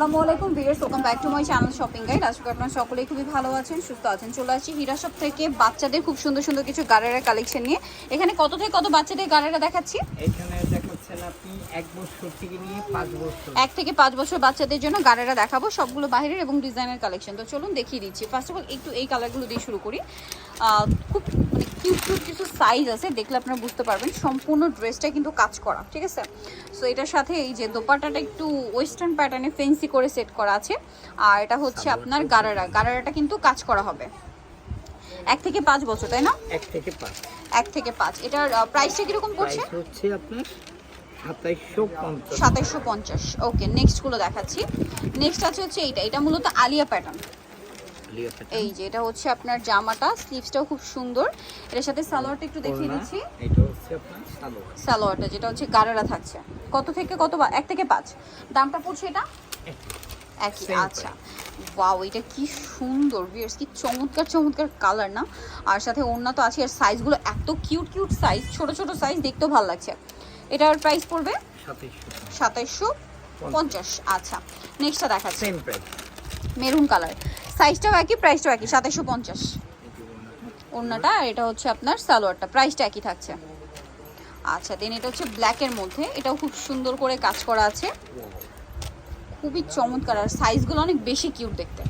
আসসালামু আলাইকুম viewers welcome back to my channel shopping guide. আজকে আপনারা সকলেই খুবই ভালো আছেন সুস্থ আছেন। চলে আসছি হীরা শপ থেকে বাচ্চাদের খুব সুন্দর সুন্দর কিছু গাড়েরা কালেকশন নিয়ে। এখানে কত থেকে কত বাচ্চাদের গাড়েরা দেখাচ্ছি? এখানে দেখাচ্ছেন আপনি এক বছর থেকে নিয়ে পাঁচ বছর। এক থেকে পাঁচ বছর বাচ্চাদের জন্য গাড়েরা দেখাবো সবগুলো বাইরের এবং ডিজাইনের কালেকশন তো চলুন দেখিয়ে দিচ্ছি। ফার্স্ট অফ অল একটু এই কালারগুলো দিয়ে শুরু করি। খুব কিউট কিছু সাইজ আছে দেখলে আপনারা বুঝতে পারবেন। সম্পূর্ণ ড্রেসটা কিন্তু কাজ করা ঠিক আছে? সো এটার সাথে এই যে দোপাটাটা একটু ওয়েস্টার্ন প্যাটার্নে ফেন্সি করে সেট করা আছে। আর এটা হচ্ছে আপনার গারারা। গারারাটা কিন্তু কাজ করা হবে। এক থেকে পাঁচ বছর তাই না? এক থেকে পাঁচ। এক থেকে পাঁচ। এটার প্রাইসটা কীরকম পড়ছে? হচ্ছে আপনার সাতাইশশো পঞ্চাশ। ওকে নেক্সটগুলো দেখাচ্ছি। নেক্সট আছে হচ্ছে এইটা। এটা মূলত আলিয়া প্যাটার্ন এই যে এটা হচ্ছে আপনার জামাটা স্লিভসটাও খুব সুন্দর। এটার সাথে সালোয়ারটা একটু দেখিয়ে দিচ্ছি। এটা হচ্ছে আপনার সালোয়ার। সালোয়ারটা যেটা হচ্ছে গারারা থাকছে। কত থেকে কত বা- এক থেকে পাঁচ? দামটা পড়ছে এটা? একই। আচ্ছা। ওয়াও এটা কি সুন্দর ভিউয়ার্স কি চমৎকার চমৎকার কালার না? আর সাথে ওড়না তো আছে আর সাইজগুলো এত কিউট কিউট সাইজ ছোট ছোট সাইজ দেখতেও ভালো লাগছে। এটার প্রাইস পড়বে? সাতাইশশো পঞ্চাশ। আচ্ছা নেক্সটটা দেখাচ্ছি। মেরুন কালার সাইজটাও একই প্রাইসটাও একই সাতাইশশো পঞ্চাশ। ওড়নাটা আর এটা হচ্ছে আপনার সালোয়ারটা প্রাইসটা একই থাকছে। আচ্ছা দেন এটা হচ্ছে ব্ল্যাকের মধ্যে এটাও খুব সুন্দর করে কাজ করা আছে। খুবই চমৎকার আর সাইজগুলো অনেক বেশি কিউট দেখতে।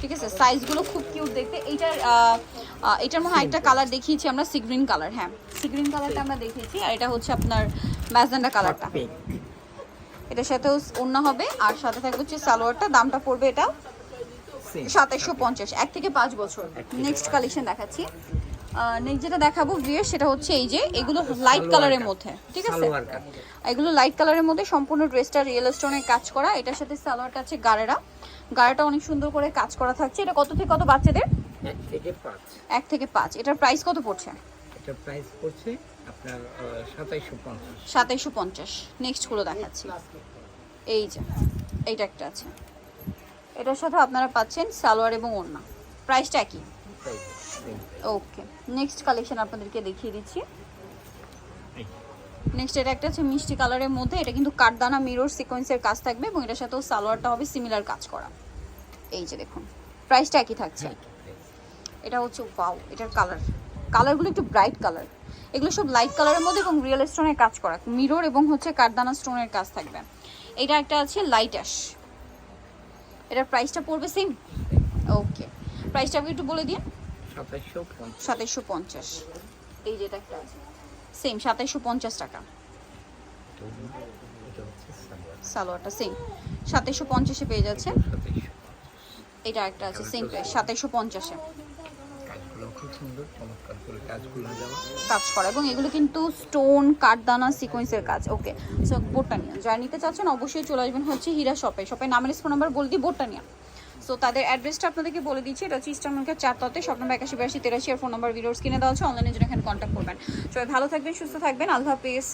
ঠিক আছে সাইজগুলো খুব কিউট দেখতে। এইটার এটার মধ্যে আরেকটা কালার দেখিয়েছি আমরা সিগ্রিন কালার হ্যাঁ। সিগ্রিন কালারটা আমরা দেখিয়েছি আর এটা হচ্ছে আপনার ম্যাজেন্ডা কালারটা এটার সাথেও ওড়না হবে আর সাথে থাকবে হচ্ছে সালোয়ারটা দামটা পড়বে এটা সেম সাতাইশশো পঞ্চাশ এক থেকে পাঁচ বছর। নেক্সট কালেকশন দেখাচ্ছি। নেক্সট যেটা দেখাবো ভিয়ার সেটা হচ্ছে এই যে এগুলো লাইট কালারের মধ্যে ঠিক আছে? এগুলো লাইট কালারের মধ্যে সম্পূর্ণ ড্রেসটা রিয়েল স্টোনের কাজ করা। এটার সাথে সালোয়ারটা আছে গাড়েরা গাড়াটা অনেক সুন্দর করে কাজ করা থাকছে। এটা কত থেকে কত বাচ্চাদের? এক থেকে পাঁচ। এটার প্রাইস কত পড়ছে? এটা প্রাইস পড়ছে আপনার সাতাইশশো পঞ্চাশ। পঞ্চাশ। নেক্সটগুলো দেখাচ্ছি। এই যে এইটা একটা আছে। এটার সাথে আপনারা পাচ্ছেন সালোয়ার এবং ওড়না। প্রাইসটা একই। ওকে নেক্সট কালেকশন আপনাদেরকে দেখিয়ে দিচ্ছি। নেক্সট এটা একটা হচ্ছে মিষ্টি কালারের মধ্যে, এটা কিন্তু কাঠদানা মিরর সিকোয়েন্সের কাজ থাকবে এবং এটার সাথেও সালোয়ারটা হবে সিমিলার কাজ করা। এই যে দেখুন প্রাইসটা একই থাকছে। এটা হচ্ছে পাও এটার কালার কালারগুলো একটু ব্রাইট কালার এগুলো সব লাইট কালারের মধ্যে এবং রিয়েল স্টোনের কাজ করা। মিরর এবং হচ্ছে কাঠদানা স্টোনের কাজ থাকবে। এটা একটা আছে লাইট অ্যাশ এটার প্রাইসটা পড়বে সেম ওকে প্রাইসটা আপনি একটু বলে দিন। সাতাইশশো পঞ্চাশ। এই যেটা একটা আছে। সেম সাতাইশশো পঞ্চাশ টাকা। সালোয়ারটা সেম সাতাইশশো পঞ্চাশে পেয়ে যাচ্ছে। এটা একটা আছে সেম প্রাইস সাতাইশশো পঞ্চাশে। করে এবং এগুলো কিন্তু স্টোন কাঠদানা কাজ। ওকে সো নিতে চাচ্ছেন, অবশ্যই চলে আসবেন হচ্ছে হীরা শপে নামের ফোন নাম্বার সো তাদের অ্যাড্রেসটা আপনাদেরকে বলে দিচ্ছি। এটা সব নম্বর আর ফোন নম্বর কিনে দেওয়া জন্য এখানে কন্ট্যাক্ট করবেন। ভালো থাকবেন, সুস্থ থাকবেন। আল্লাহ হাফেজ।